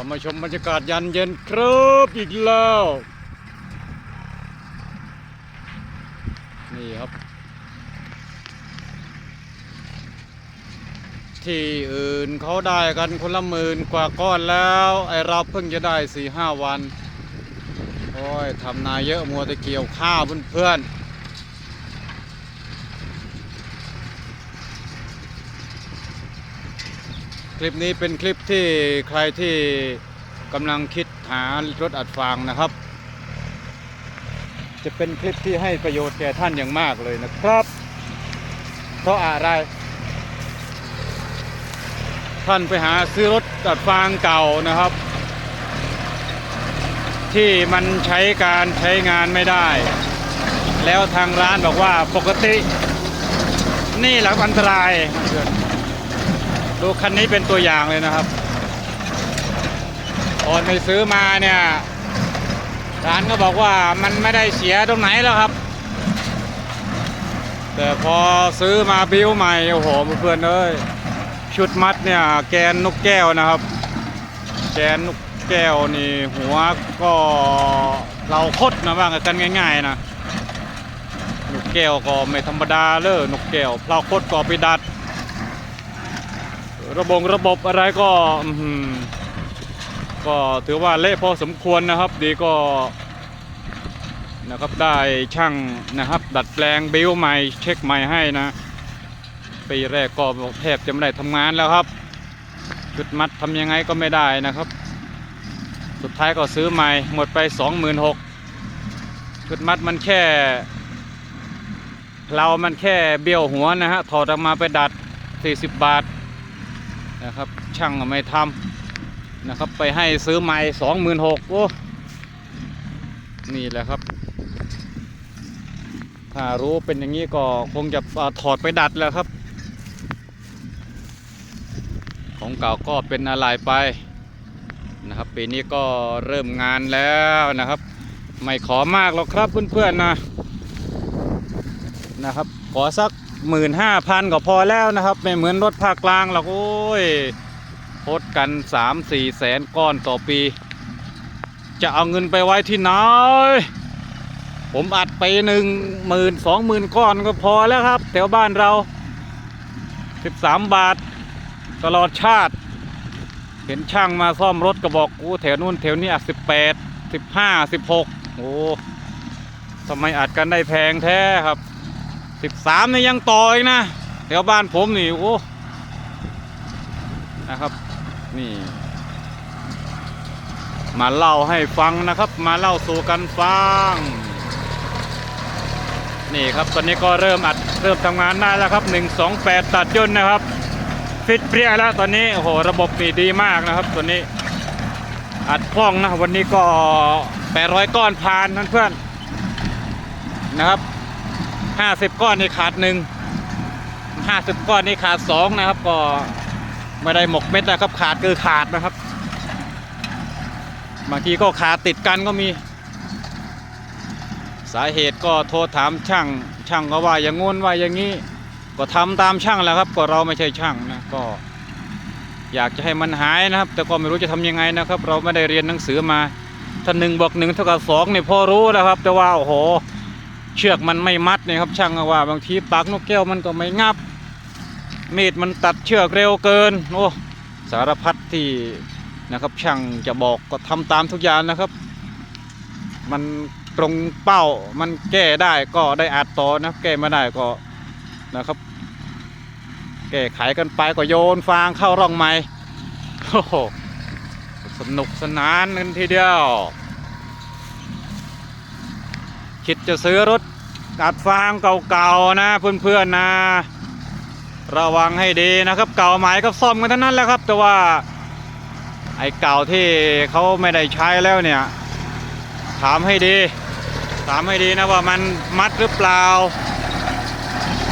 ก็มาชมบรรยากาศยันเย็นครับอีกแล้ว นี่ครับ ที่อื่นเขาได้กันคนละหมื่นกว่าก้อนแล้ว ไอเราเพิ่งจะได้สี่ห้าวัน โอ้ยทำนาเยอะมัวแต่เกี่ยวข้าวเพื่อนๆ คลิปนี้เป็นคลิปที่ใครที่กำลังคิดหารถอัดฟางนะครับ จะเป็นคลิปที่ให้ประโยชน์แก่ท่านอย่างมากเลยนะครับ เพราะอะไร ท่านไปหาซื้อรถตัดฟางเก่านะครับ ที่มันใช้การใช้งานไม่ได้ แล้วทางร้านบอกว่าปกติ นี่หละอันตราย ดูคันนี้เป็นตัวอย่างเลยนะครับตอนไปซื้อมาเนี่ยร้านก็บอกว่ามันไม่ได้เสียตรงไหนแล้วครับ แต่พอซื้อมาบิ้วใหม่โอ้โหเพื่อนเอ้ยชุดมัดเนี่ยแกนนกแก้วนะครับ แกนนกแก้วนี่หัวก็เราคดนะว่างกันง่าย ๆนะนกแก้วก็ไม่ธรรมดาเลยนกแก้วเราคดก็ไปดัด ระบบระบบอะไรก็ก็ถือว่าเละพอสมควรนะครับ ดีก็นะครับได้ช่างนะครับ ดัดแปลงบิวใหม่เช็คใหม่ให้นะปีแรกก็แทบจะไม่ได้ทำงานแล้วครับชุดมัดทำยังไงก็ไม่ได้นะครับ สุดท้ายก็ซื้อใหม่หมดไป 26,000ชุดมัดมันแค่ เรามันแค่เบี้ยวหัวนะฮะถอดออกมาไปดัด 40 บาท นะครับ ช่างไม่ทำนะครับ ไปให้ซื้อใหม่26,000โอ้นี่แหละครับ ถ้ารู้เป็นอย่างนี้ก็คงจะอถอดไปดัดแล้วครับ ของเก่าก็เป็นอะไรไปนะครับ ปีนี้ก็เริ่มงานแล้วนะครับ ไม่ขอมากหรอกครับเพื่อนๆนะนะครับ ขอสัก หมื่นห้าพันก็พอแล้วนะครับ ไม่เหมือนรถภาคกลางหรอกโอ้ยโคตกันสามสี่แสนก้อนต่อปี จะเอาเงินไปไว้ที่ไหนผมอัดไปหนึ่งหมื่นสองหมื่นก้อนก็พอแล้วครับ แถวบ้านเราสิบสามบาท ตลอดชาติ เห็นช่างมาซ่อมรถก็บอกโอ้แถวนู้นแถวนี้สิบแปดสิบห้าสิบหกโอ้ทำไมอัดกันได้แพงแท้ครับ สิบสามนี่ยังต่ออีกนะแถวบ้านผมนี่โอ้นะครับ นี่ มาเล่าให้ฟังนะครับ มาเล่าสู่กันฟัง นี่ครับตอนนี้ก็เริ่มอัดเริ่มทำงานได้แล้วครับ128ตัดย่นนะครับ ฟิตเปรี้ยแล้วตอนนี้โอ้โหระบบนี่ดีมากนะครับตัวนี้ อัดคล่องนะวันนี้ก็800ก้อนผ่านเพื่อนๆนะครับ 50ก้อนนี่ขาดหนึ่ง50ก้อนนี่ขาดสองนะครับ ก็ไม่ได้หมกเม็ดนะครับ ขาดคือขาดนะครับบางทีก็ขาดติดกันก็มี สาเหตุก็โทรถามช่าง ช่างก็ว่าอย่างงู้นว่าอย่างนี้ ก็ทำตามช่างแหล้วครับ ก็เราไม่ใช่ช่างนะก็ อยากจะให้มันหายนะครับ แต่ก็ไม่รู้จะทำยังไงนะครับ เราไม่ได้เรียนหนังสือมาถ้าหนึ่งบวกหนึ่งเท่ากับสองเนี่ยพอรู้แล้วครับ แต่ว่าโอ้โห เชือกมันไม่มัดเนี่ยครับช่างก็ว่า บางทีปากนกแก้วมันก็ไม่งับ มีดมันตัดเชือกเร็วเกินโอ้สารพัดที่นะครับช่างจะบอกก็ทำตามทุกอย่างนะครับ มันตรงเป้ามันแก้ได้ก็ได้อัดต่อนะแก้ไม่ได้ก็นะครับ แก้ไขกันไปก็โยนฟางเข้าร่องใหม่โอ้โหสนุกสนานกันทีเดียว คิดจะซื้อรถอัดฟางเก่าๆนะเพื่อนๆนะ ระวังให้ดีนะครับ เก่าใหม่ก็ซ่อมกันทั้งนั้นแหละครับ แต่ว่าไอ้เก่าที่เขาไม่ได้ใช้แล้วเนี่ย ถามให้ดี ถามให้ดีนะว่ามันมัดหรือเปล่า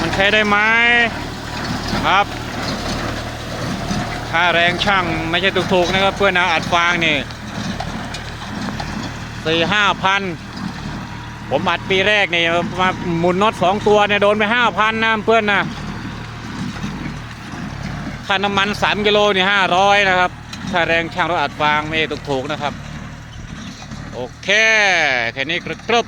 มันใช้ได้ไหมครับค่าแรงช่างไม่ใช่ถูกๆนะครับเพื่อนนะอัดฟางนี่สี่ห้าพัน ผมอัดปีแรกนี่มาหมุนน็อตสองตัวเนี่ยโดนไปห้าพันนะเพื่อนนะค่าน้ำมันสามกิโลนี่ห้าร้อยนะครับถค่าแรงช่างรถอัดฟางไม่ถูกๆนะครับ โอเค แค่นี้กระตุก